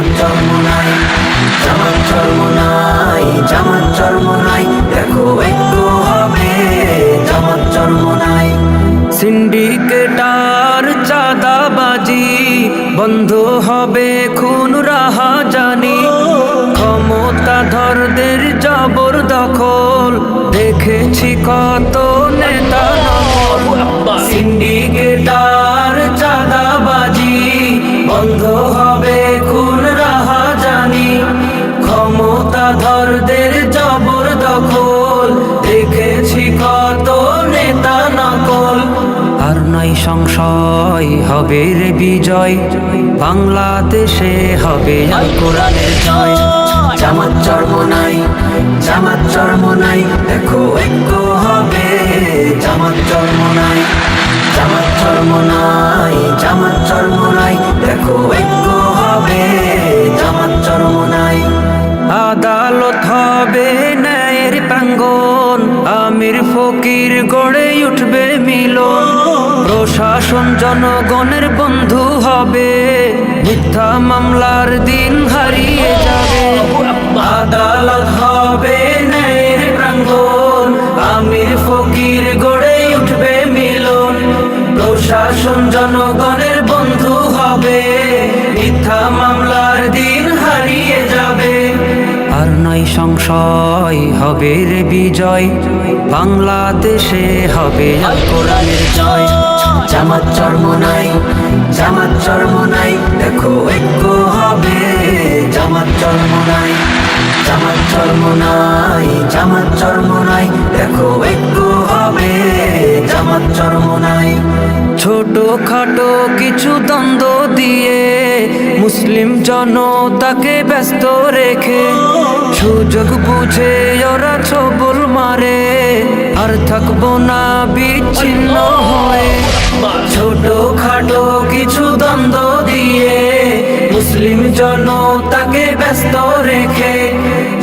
জামাত চর্ম নাই জামাত চর্ম নাই জামাত চর্ম নাই দেখো ঐক্য হবে জামাত চর্ম নাই সিন্ডিকেটার চাঁদাবাজি, বন্ধ হবে খুন রাহা জানি ক্ষমতাধরদের জবর দখল দেখেছি কর সংশয় হবে রে বিজয়। বাংলাদেশে হবে কোরআনের জয়। জামাত চর্ম নাই, জামাত চর্ম নাই, দেখো ঐক্য হবে। জামাত চর্ম নাই, জামাত চর্ম নাই, জামাত চর্ম নাই, দেখো ঐক্য হবে। জামাত চর্ম নাই। আদালত হবে ন্যায়ের প্রাঙ্গন আমির ফকির গড়ে উঠবে মিলন। প্রশাসন জনগণের বন্ধু হবে। মিথ্যা মামলার দিন হারিয়ে যাবে। আদালত হবে ন্যায়ের প্রাঙ্গন আমির ফকির গড়ে উঠবে মিলন। প্রশাসন জনগণের বন্ধু হবে। আর নয় সংশয়, হবে রে বিজয়। বাংলাদেশে হবে কোরআনের জয়। জামাত চর্ম নাই, জামাত চর্ম নাই, দেখো ঐক্য হবে। জামাত চর্ম নাই, জামাত চর্ম নাই, জামাত চর্ম নাই, দেখো ঐক্য হবে। জামাত চর্ম নাই। ছোট খাটো কিছু দ্বন্দ্ব জনতাকে ব্যস্ত রেখে, সুযোগ বুঝে ওরা ছবল মারে। আর থাকব না বিচ্ছিন্ন হয়ে ছোট খাটো কিছু দ্বন্দ্ব দিয়ে। মুসলিম জনতাকে ব্যস্ত রেখে,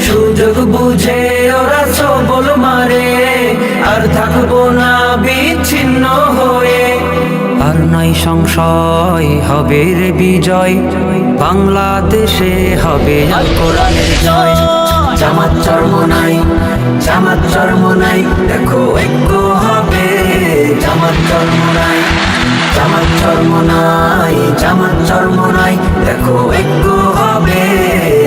সুযোগ বুঝে ওরা ছবল মারে। আর থাকব না বিচ্ছিন্ন হয়ে নয় সংশয় হবে রে বিজয়। বাংলাদেশে হবে আল কোরআনের জয়। জামাত চর্ম নাই, জামাত চর্ম নাই, দেখো ঐক্য হবে। জামাত চর্ম নাই, জামাত চর্ম নাই, জামাত চর্ম নাই, দেখো ঐক্য হবে।